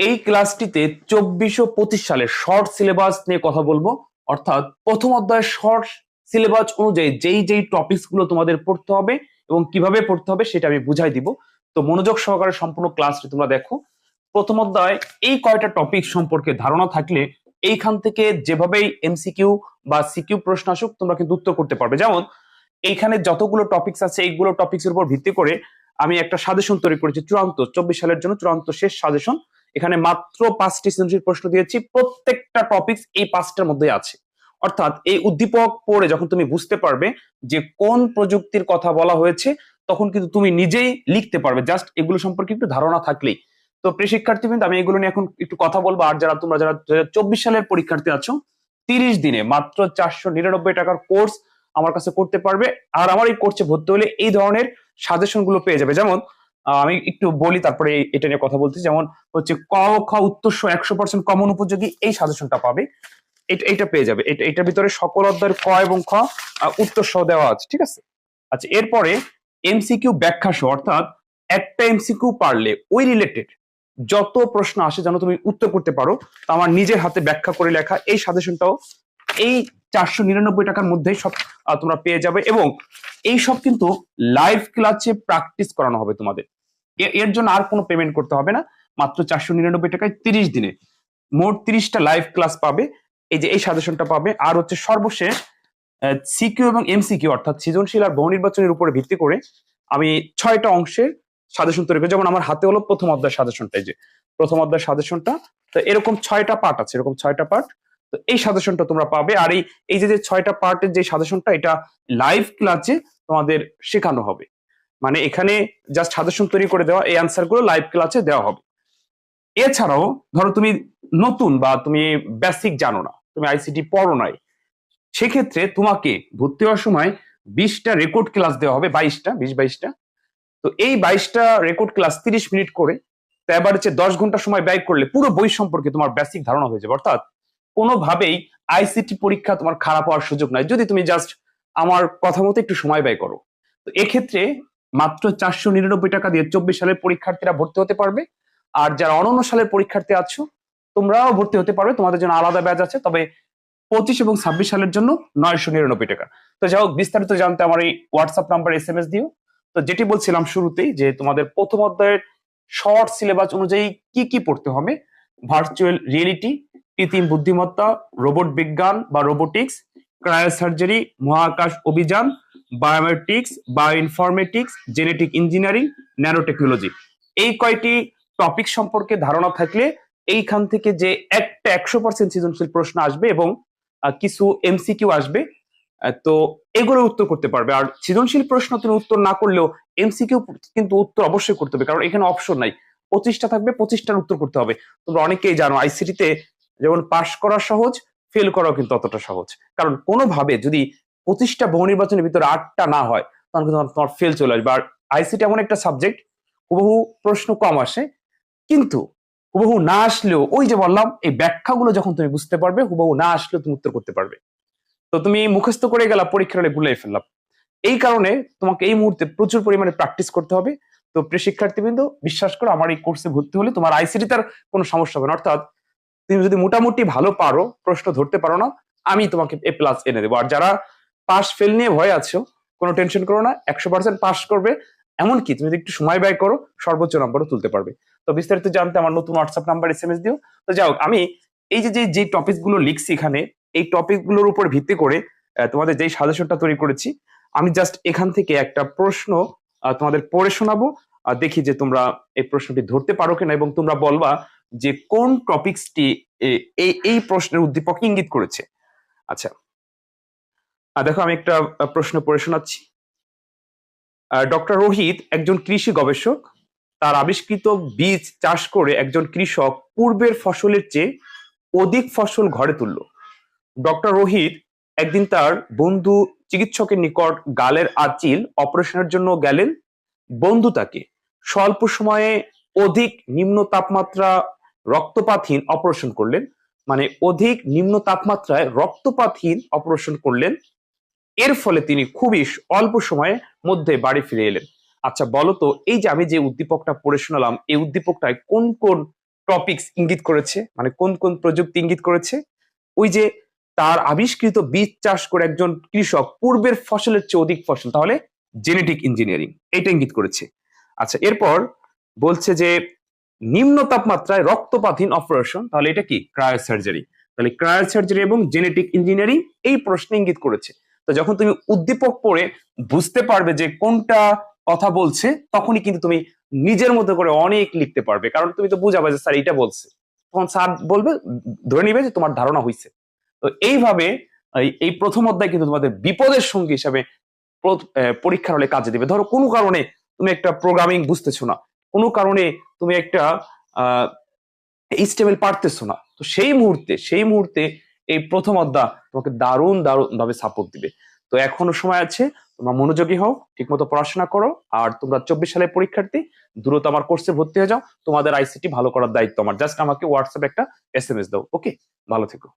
এই ক্লাসটিতে চব্বিশ পঁচিশ সালের শর্ট সিলেবাস নিয়ে কথা বলব। অর্থাৎ প্রথম অধ্যায়ের শর্ট সিলেবাস অনুযায়ী যেই যেই টপিকসগুলো তোমাদের পড়তে হবে এবং কীভাবে পড়তে হবে সেটা আমি বুঝাই দিব। তো মনোযোগ সহকারে সম্পূর্ণ ক্লাসটি তোমরা দেখো। প্রথম অধ্যায়, এই কয়টা টপিক সম্পর্কে ধারণা থাকলে এইখান থেকে যেভাবেই এমসিকিউ বা সিকিউ প্রশ্ন আসুক, তোমরা কিন্তু উত্তর করতে পারবে। যেমন, এইখানে যতগুলো টপিকস আছে, এইগুলো টপিকস এর উপর ভিত্তি করে আমি একটা সাজেশন তৈরি করেছি চূড়ান্ত, চব্বিশ সালের জন্য চূড়ান্ত শেষ সাজেশন এখানে মাত্র পাঁচটি সৃজনশীল প্রশ্ন দিয়েছি, প্রত্যেকটা টপিকস এই পাঁচটার মধ্যে আছে। অর্থাৎ এই উদ্দীপক পড়ে যখন তুমি বুঝতে পারবে যে কোন প্রযুক্তির কথা বলা হয়েছে, তখন কিন্তু তুমি নিজেই লিখতে পারবে। জাস্ট এগুলো সম্পর্কে একটু ধারণা থাকলেই। তো প্রিয় শিক্ষার্থীবৃন্দ আমি এগুলো নিয়ে এখন একটু কথা বলব। আর যারা তোমরা যারা চব্বিশ সালের পরীক্ষার্থী আছো, তিরিশ দিনে মাত্র চারশো নিরানব্বই টাকার কোর্স আমার কাছে করতে পারবে। আর আমার এই কোর্সে ভর্তি হলে এই ধরনের সাজেশনগুলো পেয়ে যাবে। যেমন আমি একটু বলি তারপরে এটা নিয়ে কথা বলছি যেমন হচ্ছে ক খ উত্তর একশো পার্সেন্ট কমন উপযোগী এই সাজেশনটা পাবে। এটা এটা পেয়ে যাবে। এটা এটার ভিতরে সকল অধ্যায়ের ক এবং খ আহ, উত্তর সহ দেওয়া আছে ঠিক আছে? আচ্ছা এরপরে এমসিকিউ ব্যাখ্যা সহ অর্থাৎ একটা এমসিকিউ পারলে ওই রিলেটেড যত প্রশ্ন আসে যেন তুমি উত্তর করতে পারো তা আমার নিজের হাতে ব্যাখ্যা করে লেখা এই সাজেশনটাও এই চারশো নিরানব্বই টাকার মধ্যেই সব তোমরা পেয়ে যাবে। এবং এই সব কিন্তু লাইভ ক্লাসে প্র্যাকটিস করানো হবে তোমাদের। এর জন্য আর কোনো পেমেন্ট করতে হবে না। মাত্র চারশো নিরানব্বই টাকায় তিরিশ দিনে। মোট তিরিশটা লাইভ ক্লাস পাবে। এই যে এই সাজেশনটা পাবে। আর হচ্ছে সর্বশেষ সিকিউ এবং এমসিকিউ অর্থাৎ সৃজনশীল আর বহু নির্বাচনের উপরে ভিত্তি করে আমি ছয়টা অংশের সাজেশন তৈরি করি যেমন আমার হাতে হলো প্রথম অধ্যায় সাজেশনটা যে প্রথম অধ্যায় সাজেশনটা তো এরকম ছয়টা পার্ট আছে, এরকম ছয়টা পার্ট তো এই সাজেশনটা তোমরা পাবে। আর এই এই যে যে ছয়টা পার্টের যে সাজেশনটা এটা লাইভ ক্লাসে তোমাদের শেখানো হবে। মানে এখানে জাস্ট সাজেশন তৈরি করে দেওয়া, এই অ্যান্সারগুলো লাইভ ক্লাসে দেওয়া হবে। এছাড়াও, ধরো তুমি নতুন বা তুমি বেসিক জানো না, তুমি আইসিটি পড়ো নাই, সেক্ষেত্রে তোমাকে ভর্তি হওয়ার সময় বিশটা রেকর্ড ক্লাস দেওয়া হবে, বাইশটা, বিশ বাইশটা। তো এই বাইশটা রেকর্ড ক্লাস তিরিশ মিনিট করে, তো এবার হচ্ছে দশ ঘণ্টা সময় ব্যয় করলে পুরো বই সম্পর্কে তোমার বেসিক ধারণা হয়ে যাবে। অর্থাৎ কোনোভাবেই আইসিটি পরীক্ষা তোমার খারাপ হওয়ার সুযোগ নাই। যদি তুমি জাস্ট আমার কথা মতো একটু সময় ব্যয় করো। তো এক্ষেত্রে মাত্র চারশো নিরানব্বই টাকা দিয়ে চব্বিশ সালের পরীক্ষার্থীরা ভর্তি হতে পারবে। আর যারা অনন্য সালের পরীক্ষার্থী আছো, তোমরাও ভর্তি হতে পারবে। তোমাদের জন্য আলাদা ব্যাচ আছে, তবে পঁচিশ এবং ছাব্বিশ সালের জন্য নয়শো নিরানব্বই টাকা। তো যাই হোক, বিস্তারিত জানতে আমার এই WhatsApp number S M S দিও। তো যেটি বলছিলাম শুরুতেই যে তোমাদের প্রথম অধ্যায়ের শর্ট সিলেবাস অনুযায়ী কি কি পড়তে হবে? ভার্চুয়াল রিয়েলিটি কৃত্রিম বুদ্ধিমত্তা রোবট বিজ্ঞান বা রোবোটিক্স ক্রায়োসার্জারি মহাকাশ অভিযান biometrics bioinformatics genetic engineering nano technology এই কয়টি টপিক সম্পর্কে ধারণা থাকলে এইখান থেকে যে একটা একশো পার্সেন্ট সৃজনশীল প্রশ্ন আসবে এবং কিছু এমসিকিউ আসবে তো এগুলো উত্তর করতে পারবে। আর সৃজনশীল প্রশ্ন তুমি উত্তর না করলেও এমসিকিউ কিন্তু উত্তর অবশ্যই করতে হবে, কারণ এখানে অপশন নাই। পঁচিশটা থাকবে, পঁচিশটার উত্তর করতে হবে। তোমরা অনেকেই জানো আইসিটিতে যেমন পাশ করা সহজ ফেল করাও কিন্তু অতটা সহজ। কারণ কোনোভাবে যদি পঁচিশটা বহু নির্বাচনের ভিতরে আটটা না হয়, তখন কিন্তু তোমার- ফেল চলে আসবে। আর আইসিটি এমন একটা সাবজেক্ট হুবহু প্রশ্ন কম আসে, কিন্তু হুবহু না আসলেও ওই যে বললাম, এই ব্যাখ্যাগুলো যখন তুমি বুঝতে পারবে, হুবহু না আসলেও তুমি উত্তর করতে পারবে। তো তুমি মুখস্থ করে গেলা, পরীক্ষার ভুলে ফেললাম। এই কারণে তোমাকে এই মুহূর্তে প্রচুর পরিমাণে প্র্যাকটিস করতে হবে। তো প্রিয় শিক্ষার্থীবৃন্দ, বিশ্বাস করো, আমার এই কোর্সে ভর্তি হলে তোমার আইসিটি তার কোনো সমস্যা হবে না। অর্থাৎ তুমি যদি মোটামুটি ভালো পারো, প্রশ্ন ধরতে পারো না, আমি তোমাকে এ প্লাস এনে দেবো। আর যারা পাস ফেল নিয়ে ভয় আছো, কোনো টেনশন করো না, একশো পার্সেন্ট পাস করবে। এমনকি তুমি যদি একটু সময় ব্যয় করো, সর্বোচ্চ নম্বরও তুলতে পারবে। তো বিস্তারিত জানতে আমার নতুন WhatsApp number S M S দিও। তো হোক, আমি এই যে যে টপিকগুলো লিখছি এখানে, এই টপিকগুলোর উপর ভিত্তি করে তোমাদের যেই সাজেশনটা তৈরি করেছি, আমি জাস্ট এখান থেকে একটা প্রশ্ন তোমাদের পড়ে শোনাবো, আর দেখি যে তোমরা এই প্রশ্নটি ধরতে পারো কিনা এবং তোমরা বলবা যে কোন টপিকসটি এই এই প্রশ্নের উদ্দীপক ইঙ্গিত করেছে। আচ্ছা দেখো, আমি একটা প্রশ্ন পড়ে শোনাচ্ছি। ডক্টর রোহিত একজন কৃষি গবেষক। তার আবিষ্কৃত বীজ চাষ করে একজন কৃষক পূর্বের ফসলের চেয়ে অধিক ফসল ঘরে তুলল। ডক্টর রোহিত একদিন তার বন্ধু চিকিৎসকের নিকট গালের আচিল অপারেশনের জন্য গেলেন। বন্ধু তাকে স্বল্প সময়ে অধিক নিম্ন তাপমাত্রা রক্তপাতহীন অপারেশন করলেন। মানে অধিক নিম্ন তাপমাত্রায় রক্তপাতহীন অপারেশন করলেন। এর ফলে তিনি খুবই অল্প সময়ের মধ্যে বাড়ি ফিরে এলেন। আচ্ছা বলো তো, এই যে আমি যে উদ্দীপকটা পড়ে শোনালাম, এই উদ্দীপকটায় কোন কোন টপিকস ইঙ্গিত করেছে? মানে কোন কোন প্রযুক্তি ইঙ্গিত করেছে? ওই যে তার আবিষ্কৃত বীজ চাষ করে একজন কৃষক পূর্বের ফসলের চেয়ে অধিক ফসল, তাহলে জেনেটিক ইঞ্জিনিয়ারিং এটা ইঙ্গিত করেছে। আচ্ছা এরপর বলছে যে নিম্ন তাপমাত্রায় রক্তপাতহীন অপারেশন তাহলে এটা কি? ক্রায়ো সার্জারি তাহলে ক্রায়ো সার্জারি এবং জেনেটিক ইঞ্জিনিয়ারিং এই প্রশ্নে ইঙ্গিত করেছে। তো যখন তুমি উদ্দীপক পড়ে বুঝতে পারবে যে কোনটা কথা বলছে, তখনই কিন্তু তুমি নিজের মতো করে অনেক লিখতে পারবে। কারণ তুমি তো বুঝাবে যে, স্যার এটা বলছে। তখন স্যার বলবে, ধরে নিবে যে, তোমার ধারণা হয়েছে তো এইভাবে এই- প্রথম অধ্যায় কিন্তু তোমাদের বিপদের সঙ্গী হিসাবে প্র- পরীক্ষার হলে কাজে দিবে। ধরো কোনো কারণে তুমি একটা প্রোগ্রামিং বুঝতেছো না। কোনো কারণে তুমি একটা এইচটিএমএল পারতেছো না। তো সেই মুহূর্তে সেই মুহূর্তে এই প্রথম অধ্যায় তোমাকে দারুণ দারুণ ভাবে সাপোর্ট দিবে। তো এখনও সময় আছে, তোমরা মনোযোগী হও ঠিক মতো পড়াশোনা করো, আর তোমরা চব্বিশ সালের পরীক্ষার্থী, দ্রুত আমার কোর্সে ভর্তি হয়ে যাও। তোমাদের আইসিটি ভালো করার দায়িত্ব আমার। জাস্ট আমাকে হোয়াটসঅ্যাপ একটা এস এম এস দাও ওকে ভালো থেকো।